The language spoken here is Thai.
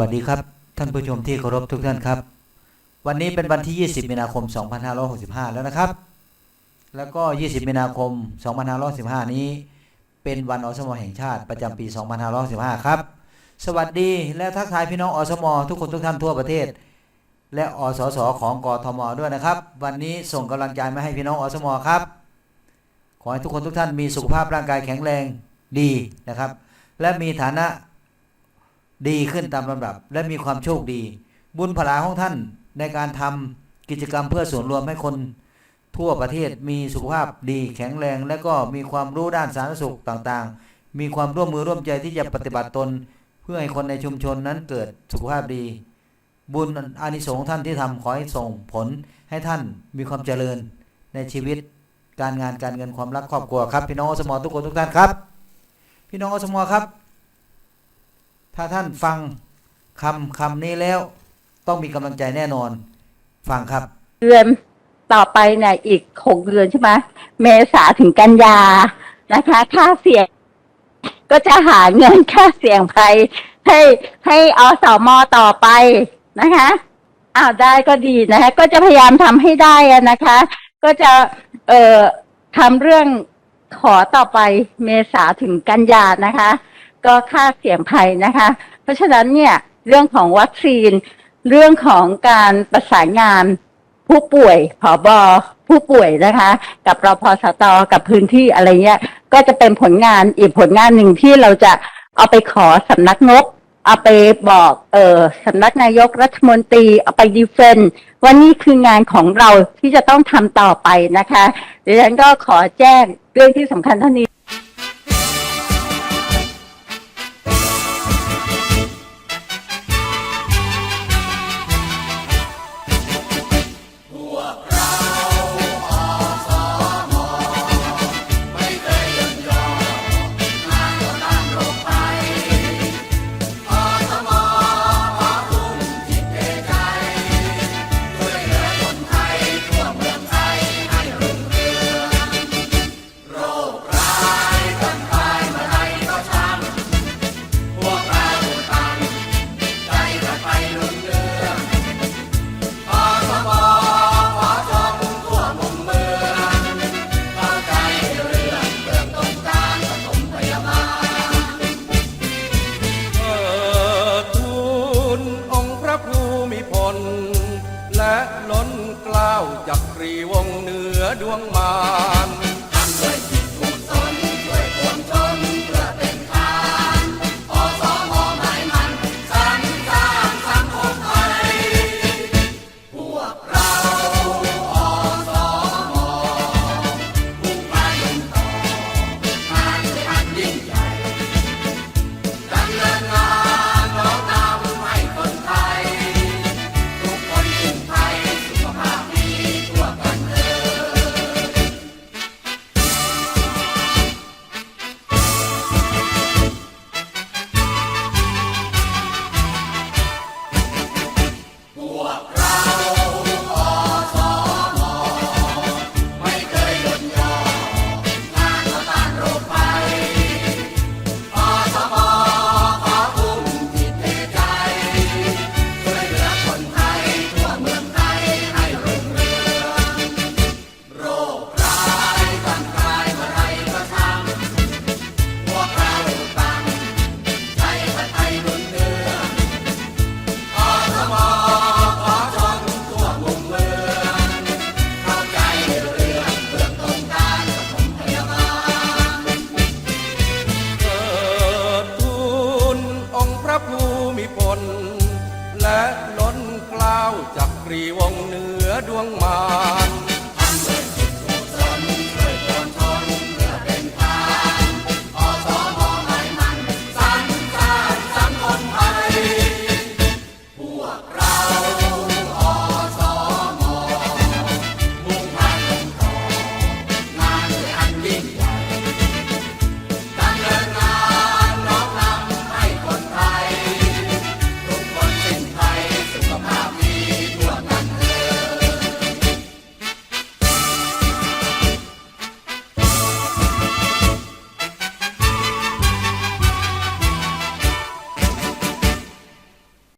วัสดีครับ ท่านผู้ชมที่เคารพทุกท่านครับ วันนี้เป็นวันที่ 20 มีนาคม 2565 แล้วนะครับ แล้วก็ 20 มีนาคม 2515นี้เป็นวันอสมแห่งชาติประจำปี 2515ครับ สวัสดีและทักทายพี่น้องอสมทุกคนทุกท่านทั่วประเทศ และอสสของกทมด้วยนะครับ วันนี้ส่งกำลังใจมาให้พี่น้องอสมครับ ขอให้ทุกคนทุกท่านมีสุขภาพร่างกายแข็งแรงดีนะครับ และมีฐานะ ดีขึ้นตามลำดับ และมีความโชคดี บุญพลาของท่านในการทำกิจกรรมเพื่อส่วนรวมให้คนทั่วประเทศมีสุขภาพดีแข็งแรง และก็มีความรู้ด้านสาธารณสุขต่างๆ มีความร่วมมือร่วมใจที่จะปฏิบัติตน เพื่อให้คนในชุมชนนั้นเกิดสุขภาพดี บุญอานิสงส์ของท่านที่ทำขอให้ส่งผลให้ท่านมีความเจริญในชีวิตการงานการเงินความรักครอบครัวครับพี่น้องอสมทุกคนทุกท่านครับ พี่น้องอสมครับ ถ้าท่านฟังคำคำนี้แล้วต้องมีกำลังใจแน่นอน ฟังครับ เดือนต่อไปเนี่ยอีกหกเดือนใช่ไหมเมษาถึงกันยานะคะ ค่าเสี่ยง ก็จะหาเงินค่าเสี่ยงภัยให้ให้อสมต่อไปนะคะอ้าวได้ก็ดีนะคะ ก็จะพยายามทำให้ได้อะนะคะ ก็จะเอ่อทำเรื่องขอต่อไปเมษาถึงกันยานะคะ ก็ค่าเสี่ยงภัยนะคะ เพราะฉะนั้นเนี่ยเรื่องของวัคซีน เรื่องของการประสานงานผู้ป่วยผอบอผู้ป่วยนะคะ กับรพสตกับพื้นที่อะไรเงี้ย ก็จะเป็นผลงานอีกผลงานหนึ่งที่เราจะเอาไปขอสำนักงบเอาไปบอกเออสำนักนายกรัฐมนตรีเอาไปดีเฟนว่านี่คืองานของเราที่จะต้องทำต่อไปนะคะดิฉันก็ขอแจ้งเรื่องที่สำคัญเท่านี้ ล้นกล้าวจักรีวงเหนือดวงมาร ระภูมิพล และล้นเกล้าวจากรีวงเหนือดวงมาร